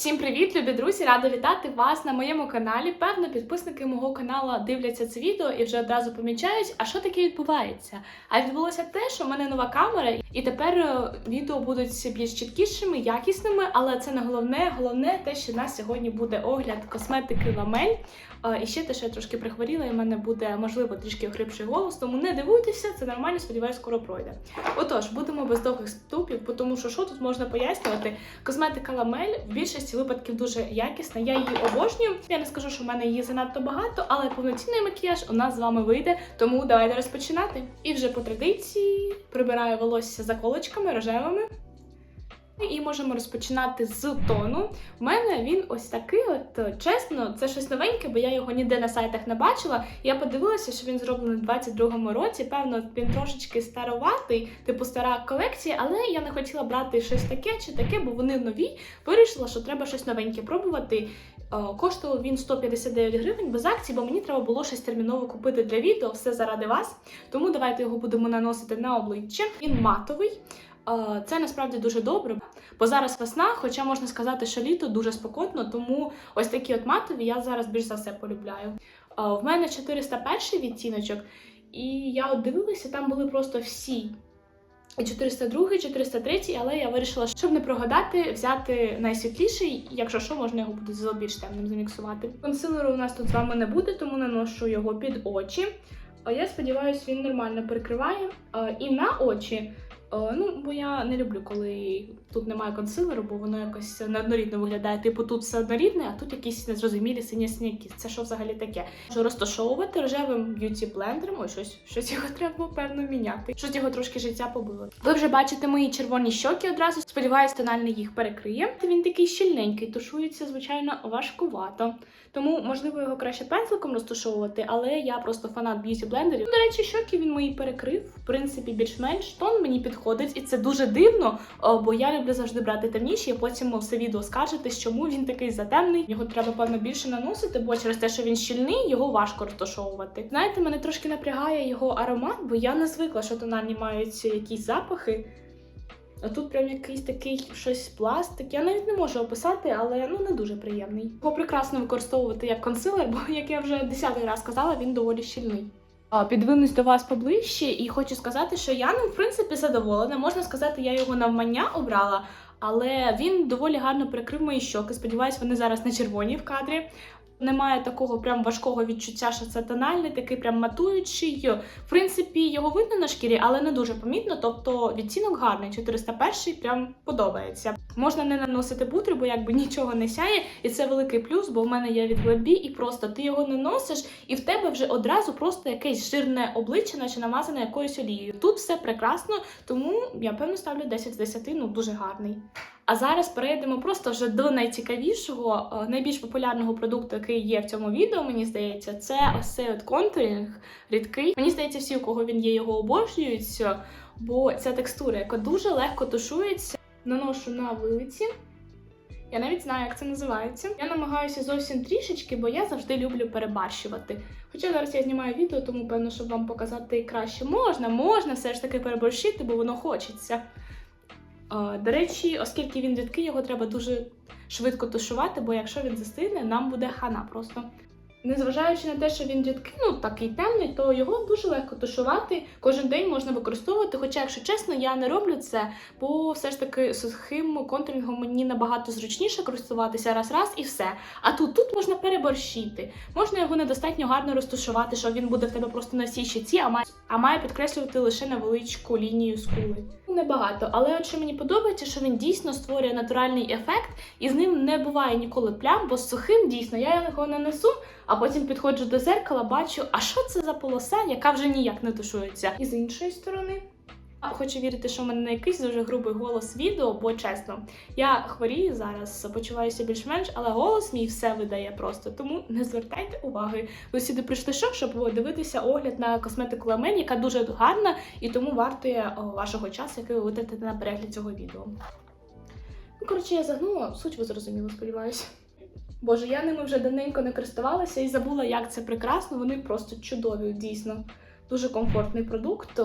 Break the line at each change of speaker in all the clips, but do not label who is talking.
Всім привіт, любі друзі! Рада вітати вас на моєму каналі. Певно, підписники мого каналу дивляться це відео і вже одразу помічають, а що таке відбувається. А відбулося те, що в мене нова камера, і тепер е, відео будуть більш чіткішими, якісними. Але це не головне. Головне те, що в нас сьогодні буде огляд косметики Ламель. І ще те, що я трошки прихворіла, і в мене буде можливо трішки охрипший голос, тому не дивуйтеся, це нормально, сподіваюся, скоро пройде. Отож, будемо без довгих ступів, тому що що тут можна пояснювати? Косметика Ламель в більшості випадків дуже якісна. Я її обожнюю. Я не скажу, що в мене її занадто багато, але повноцінний макіяж у нас з вами вийде. Тому давайте розпочинати. І вже по традиції прибираю волосся заколочками рожевими. І можемо розпочинати з тону. У мене він ось такий, от чесно, це щось новеньке, бо я його ніде на сайтах не бачила. Я подивилася, що він зроблений у 22-му році. Певно, він трошечки староватий, типу стара колекція, але я не хотіла брати щось таке чи таке, бо вони нові. Вирішила, що треба щось новеньке пробувати. Е, Коштував він 159 гривень без акцій, бо мені треба було щось терміново купити для відео, все заради вас. Тому давайте його будемо наносити на обличчя. Він матовий. Е, Це насправді дуже добре, бо зараз весна, хоча можна сказати, що літо дуже спокотно, тому ось такі от матові я зараз більш за все полюбляю. Е, В мене 401 відтіночок, і я от дивилася, там були просто всі. І 402, 403, але я вирішила, щоб не прогадати, взяти найсвітліший, якщо що, можна його буде з більш темним заміксувати. Консилеру у нас тут з вами не буде, тому наношу його під очі. А Я сподіваюся, він нормально перекриває. Е, І на очі. Е, Ну, бо я не люблю, коли тут немає консилеру, бо воно якось неоднорідно виглядає. Типу тут все однорідне, а тут якісь незрозумілі сині сніки. Це що взагалі таке? Можу розташовувати рожевим б'юті блендером. Ой, щось, щось його треба певно міняти. Щось його трошки життя побило. Ви вже бачите мої червоні щоки одразу. Сподіваюсь, тональний їх перекриє. Він такий щільненький, тушується, звичайно, важкувато. Тому можливо його краще пензликом розташовувати, але я просто фанат б'юті блендерів. До речі, щоки він мої перекрив. В принципі, більш-менш тон мені підходить, і це дуже дивно, бо я люблю завжди брати темніші, і потім все відео скажетесь, чому він такий затемний. Його треба певно більше наносити, бо через те, що він щільний, його важко розташовувати. Знаєте, мене трошки напрягає його аромат, бо я не звикла, що тональні мають якісь запахи. А тут прям якийсь такий щось пластик. Я навіть не можу описати, але ну не дуже приємний. Його прекрасно використовувати як консилер, бо як я вже десятий раз казала, він доволі щільний. Підвинусь до вас поближче і хочу сказати, що я ним в принципі задоволена. Можна сказати, я його навмання обрала, але він доволі гарно прикрив мої щоки. Сподіваюсь, вони зараз не червоні в кадрі. Немає такого прям важкого відчуття, що це тональний, такий прям матуючий. В принципі, його видно на шкірі, але не дуже помітно. Тобто відтінок гарний. 401 прям подобається. Можна не наносити бутри, бо якби нічого не сяє, і це великий плюс, бо в мене є від Glambi, і просто ти його наносиш, і в тебе вже одразу просто якесь жирне обличчя, наче намазане якоюсь олією. Тут все прекрасно, тому я певно ставлю 10 з 10, ну дуже гарний. А зараз перейдемо просто вже до найцікавішого, е, найбільш популярного продукту, який є в цьому відео, мені здається, це ось цей от контурінг рідкий. Мені здається, всі, у кого він є, його обожнюють, бо ця текстура, яка дуже легко тушується, наношу на вилиці. Я навіть знаю, як це називається. Я намагаюся зовсім трішечки, бо я завжди люблю перебарщувати. Хоча зараз я знімаю відео, тому певно, щоб вам показати краще можна, можна все ж таки переборщити, бо воно хочеться. До речі, оскільки він рідкий, його треба дуже швидко тушувати, бо якщо він застигне, нам буде хана просто. Незважаючи на те, що він рідкий, ну такий темний, то його дуже легко тушувати. Кожен день можна використовувати. Хоча, якщо чесно, я не роблю це, бо все ж таки сухим контурингом мені набагато зручніше користуватися раз-раз і все. А тут тут можна переборщити. Можна його недостатньо гарно розташувати, що він буде в тебе просто на всій щиці, а має, а має підкреслювати лише невеличку лінію скули. Небагато, але от що мені подобається, що він дійсно створює натуральний ефект, і з ним не буває ніколи плям, бо сухим дійсно я його нанесу, а потім підходжу до зеркала, бачу, а що це за полоса, яка вже ніяк не тушується. І з іншої сторони. А, Хочу вірити, що в мене не якийсь дуже грубий голос відео, бо чесно, я хворію зараз, почуваюся більш-менш, але голос мій все видає просто. Тому не звертайте уваги. Ви сюди прийшли що, щоб дивитися огляд на косметику Ламель, яка дуже гарна і тому вартує вашого часу, який ви витратите на перегляд цього відео. Ну, коротше, я загнула, суть ви зрозуміли, сподіваюся. Боже, я ними вже давненько не користувалася і забула, як це прекрасно. Вони просто чудові, дійсно. Дуже комфортний продукт.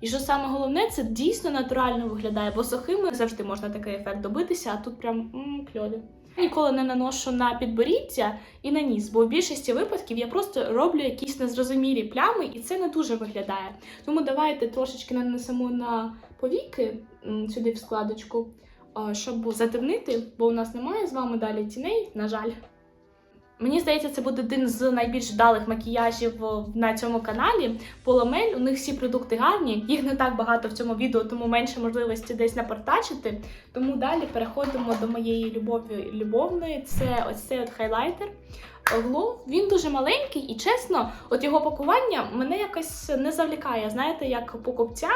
І що саме головне, це дійсно натурально виглядає, бо сухими завжди можна такий ефект добитися, а тут прям м, кльові. Ніколи не наношу на підборіддя і на ніс, бо в більшості випадків я просто роблю якісь незрозумілі плями, і це не дуже виглядає. Тому давайте трошечки нанесемо на повіки сюди в складочку, щоб затемнити, бо у нас немає з вами далі тіней, на жаль. Мені здається, це буде один з найбільш вдалих макіяжів на цьому каналі. Поламель, у них всі продукти гарні, їх не так багато в цьому відео, тому менше можливості десь напортачити. Тому далі переходимо до моєї любові любовної. Це ось цей от хайлайтер. Глов, він дуже маленький і чесно, от його пакування мене якось не завлікає, знаєте, як покупця,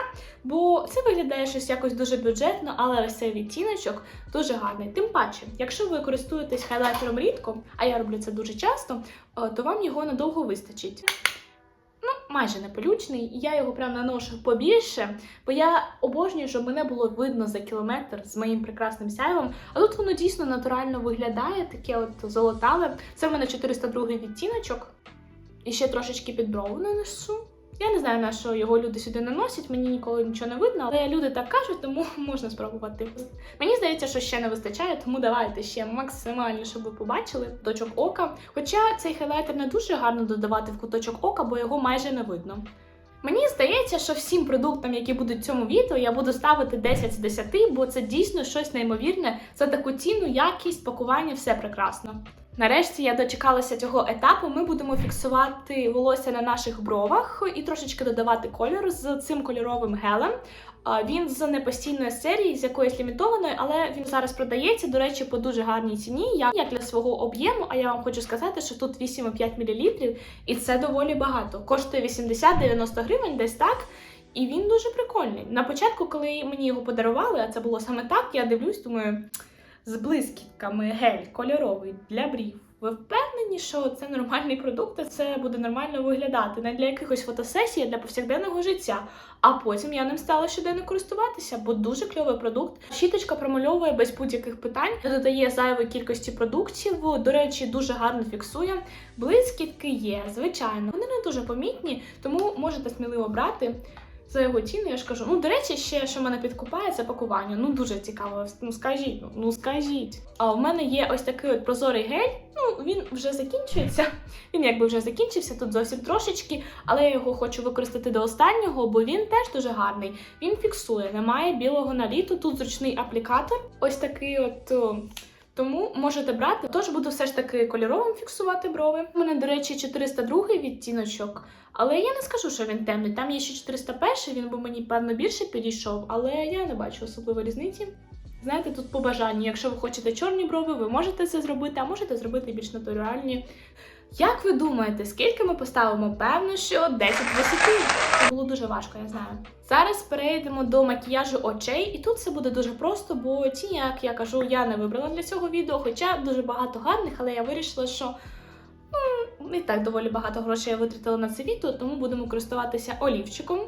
бо це виглядає щось якось дуже бюджетно, але ось цей відтіночок дуже гарний. Тим паче, якщо ви користуєтесь хайлайтером рідко, а я роблю це дуже часто, е, то вам його надовго вистачить. Майже неполючний, і я його прям наношу побільше, бо я обожнюю, щоб мене було видно за кілометр з моїм прекрасним сяйвом. А тут воно дійсно натурально виглядає, таке от золотаве. Це в мене 402 відтіночок. І ще трошечки під брову нанесу. Я не знаю, на що його люди сюди наносять, мені ніколи нічого не видно, але люди так кажуть, тому можна спробувати. Мені здається, що ще не вистачає, тому давайте ще максимально, щоб ви побачили куточок ока. Хоча цей хайлайтер не дуже гарно додавати в куточок ока, бо його майже не видно. Мені здається, що всім продуктам, які будуть в цьому відео, я буду ставити 10 з 10, бо це дійсно щось неймовірне. За таку ціну, якість, пакування, все прекрасно. Нарешті я дочекалася цього етапу. Ми будемо фіксувати волосся на наших бровах і трошечки додавати кольор з цим кольоровим гелем. Він з непостійної серії, з якоїсь лімітованої, але він зараз продається, до речі, по дуже гарній ціні. Як для свого об'єму, а я вам хочу сказати, що тут 8,5 мл, і це доволі багато. Коштує 80-90 гривень, десь так. І він дуже прикольний. На початку, коли мені його подарували, а це було саме так, я дивлюсь, думаю, з блискітками гель кольоровий для брів. Ви впевнені, що це нормальний продукт, і це буде нормально виглядати не для якихось фотосесій, а для повсякденного життя. А потім я ним стала щоденно користуватися, бо дуже кльовий продукт. Щіточка промальовує без будь-яких питань, додає зайвої кількості продуктів. До речі, дуже гарно фіксує. Блискітки є, звичайно. Вони не дуже помітні, тому можете сміливо брати. За його ціну я ж кажу. Ну, до речі, ще що мене підкупає, це пакування. Ну дуже цікаво. Ну скажіть, ну, ну скажіть. А в мене є ось такий от прозорий гель. Ну він вже закінчується. Він якби вже закінчився тут зовсім трошечки, але я його хочу використати до останнього, бо він теж дуже гарний. Він фіксує, немає білого наліту. Тут зручний аплікатор. Ось такий от. Тому можете брати. Тож буду все ж таки кольоровим фіксувати брови. У мене, до речі, 402 відтіночок, але я не скажу, що він темний. Там є ще 401, він би мені певно більше підійшов, але я не бачу особливої різниці. Знаєте, тут по бажанню, якщо ви хочете чорні брови, ви можете це зробити, а можете зробити більш натуральні. Як ви думаєте, скільки ми поставимо? Певно, що 10 з 10. Це було дуже важко, я знаю. Зараз перейдемо до макіяжу очей, і тут все буде дуже просто, бо ті, як я кажу, я не вибрала для цього відео, хоча дуже багато гарних, але я вирішила, що ну, і так доволі багато грошей я витратила на це відео, тому будемо користуватися олівчиком.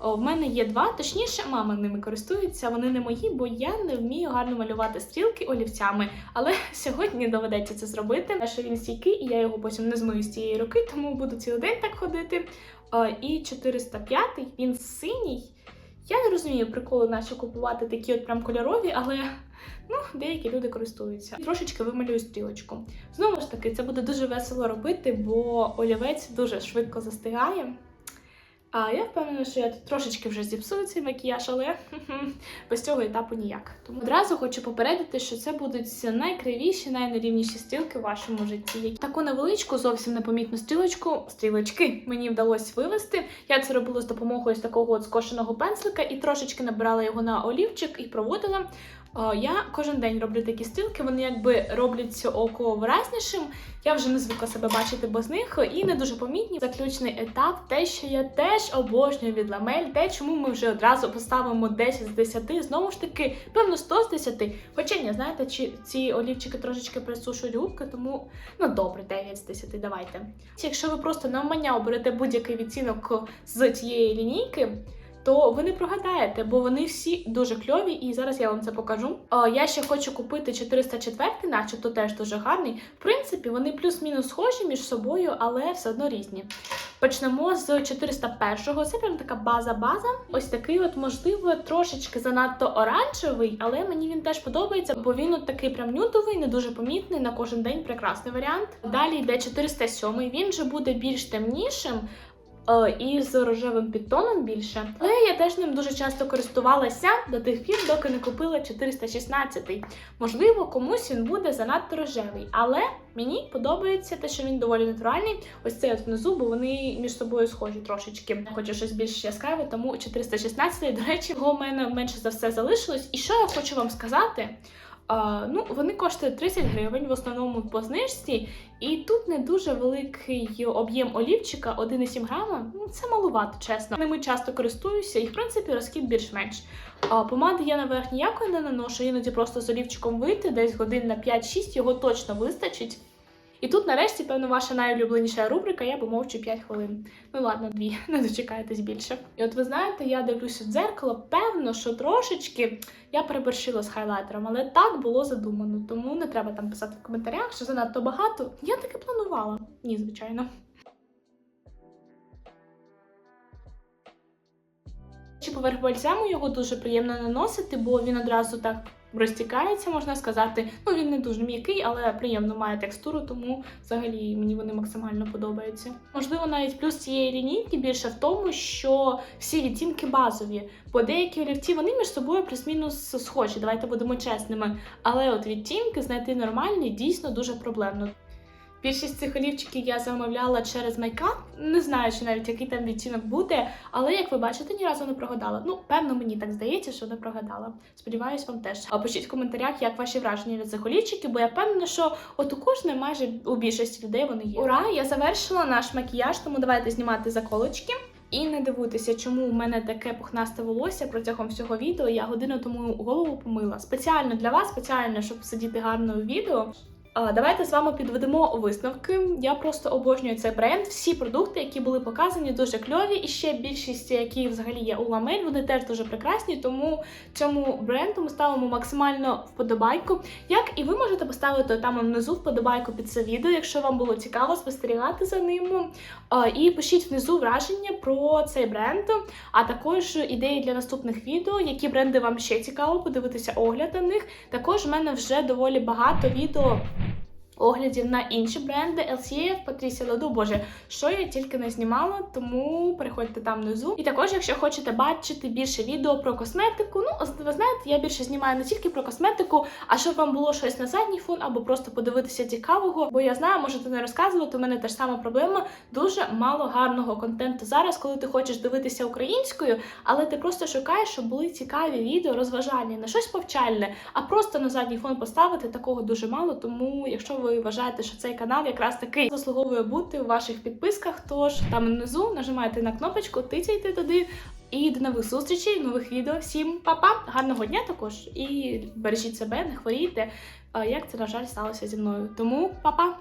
В мене є два, точніше, мама ними користується. Вони не мої, бо я не вмію гарно малювати стрілки олівцями. Але сьогодні доведеться це зробити. Що він стійкий, і я його потім не змию з цієї руки, тому буду цілий день так ходити. І 405 він синій. Я не розумію приколи наче купувати такі от прям кольорові, але ну, деякі люди користуються. Трошечки вималюю стрілочку. Знову ж таки, це буде дуже весело робити, бо олівець дуже швидко застигає. А я впевнена, що я трошечки вже зіпсую цей макіяж, але без цього етапу ніяк. Тому одразу хочу попередити, що це будуть найкривіші, найнерівніші стрілки в вашому житті. Таку невеличку, зовсім непомітну стрілочку, стрілочки мені вдалося вивести. Я це робила з допомогою з такого от скошеного пензлика і трошечки набирала його на олівчик і проводила. О, Я кожен день роблю такі стрілки, вони якби роблять око виразнішим. Я вже не звикла себе бачити без них і не дуже помітні. Заключний етап, те, що я теж обожнюю від ламель, те, чому ми вже одразу поставимо 10 з 10, знову ж таки, певно, 100 з 10. Хоча ні, знаєте, чи ці олівчики трошечки присушують губки, тому ну добре, 9 з 10, давайте. Якщо ви просто навмання оберете будь-який відцінок з цієї лінійки то ви не прогадаєте, бо вони всі дуже кльові, і зараз я вам це покажу. О, я ще хочу купити 404, начебто теж дуже гарний. В принципі, вони плюс-мінус схожі між собою, але все одно різні. Почнемо з 401-го. Це прям така база-база. Ось такий, от, можливо, трошечки занадто оранжевий, але мені він теж подобається, бо він от такий прям нюдовий, не дуже помітний на кожен день. Прекрасний варіант. Далі йде 407 Він же буде більш темнішим. Е, І з рожевим підтоном більше. Але я теж ним дуже часто користувалася до тих пір, доки не купила 416. Можливо, комусь він буде занадто рожевий, але мені подобається те, що він доволі натуральний. Ось цей от внизу, бо вони між собою схожі трошечки. Хочу щось більш яскраве, тому 416, до речі, його в мене менше за все залишилось. І що я хочу вам сказати? Ну, вони коштують 30 гривень, в основному по знижці, і тут не дуже великий об'єм олівчика, 1,7 грама. Ну, це малувато, чесно. Ними часто користуюся, і в принципі розхід більш-менш. Помади я наверх ніякої не наношу, іноді просто з олівчиком вийти, десь годин на 5-6, його точно вистачить. І тут, нарешті, певно, ваша найулюбленіша рубрика Я помовчу 5 хвилин. Ну ладно, дві, не дочекаєтесь більше. І от ви знаєте, я дивлюся в дзеркало, певно, що трошечки я переборщила з хайлайтером, але так було задумано, тому не треба там писати в коментарях, що занадто багато. Я таки планувала. Ні, звичайно. Чи поверх бальзаму його дуже приємно наносити, бо він одразу так розтікається, можна сказати. Ну він не дуже м'який, але приємно має текстуру, тому взагалі мені вони максимально подобаються. Можливо, навіть плюс цієї лінійки більше в тому, що всі відтінки базові, бо деякі олівці вони між собою плюс-мінус схожі. Давайте будемо чесними. Але от відтінки знайти нормальні дійсно дуже проблемно. Більшість цих олівчиків я замовляла через майкап. Не знаю, чи навіть який там відтінок буде, але як ви бачите, ні разу не прогадала. Ну, певно, мені так здається, що не прогадала. Сподіваюсь, вам теж. А пишіть в коментарях, як ваші враження від цих олівчиків, бо я певна, що от у кожної майже у більшості людей вони є. Ура! Я завершила наш макіяж, тому давайте знімати заколочки. І не дивуйтеся, чому у мене таке пухнасте волосся протягом всього відео. Я годину тому голову помила. Спеціально для вас, спеціально, щоб сидіти гарно у відео. Давайте з вами підведемо висновки. Я просто обожнюю цей бренд. Всі продукти, які були показані, дуже кльові. І ще більшість, які взагалі є у ламель, вони теж дуже прекрасні. Тому цьому бренду ми ставимо максимально вподобайку. Як і ви можете поставити там внизу вподобайку під це відео, якщо вам було цікаво спостерігати за ним. І пишіть внизу враження про цей бренд, а також ідеї для наступних відео, які бренди вам ще цікаво подивитися огляд на них. Також в мене вже доволі багато відео. Оглядів на інші бренди LCF, Patricia Ledoux, боже, що я тільки не знімала, тому переходьте там внизу. І також, якщо хочете бачити більше відео про косметику, ну ви знаєте, я більше знімаю не тільки про косметику, а щоб вам було щось на задній фон або просто подивитися цікавого. Бо я знаю, можете не розказувати. У мене теж сама проблема. Дуже мало гарного контенту зараз, коли ти хочеш дивитися українською, але ти просто шукаєш, щоб були цікаві відео, розважальні, не щось повчальне, а просто на задній фон поставити такого дуже мало. Тому, якщо ви вважаєте, що цей канал якраз таки заслуговує бути у ваших підписках, тож там внизу нажимайте на кнопочку, тицяйте туди. І до нових зустрічей, нових відео. Всім па-па, гарного дня також. І бережіть себе, не хворійте, як це, на жаль, сталося зі мною. Тому па-па!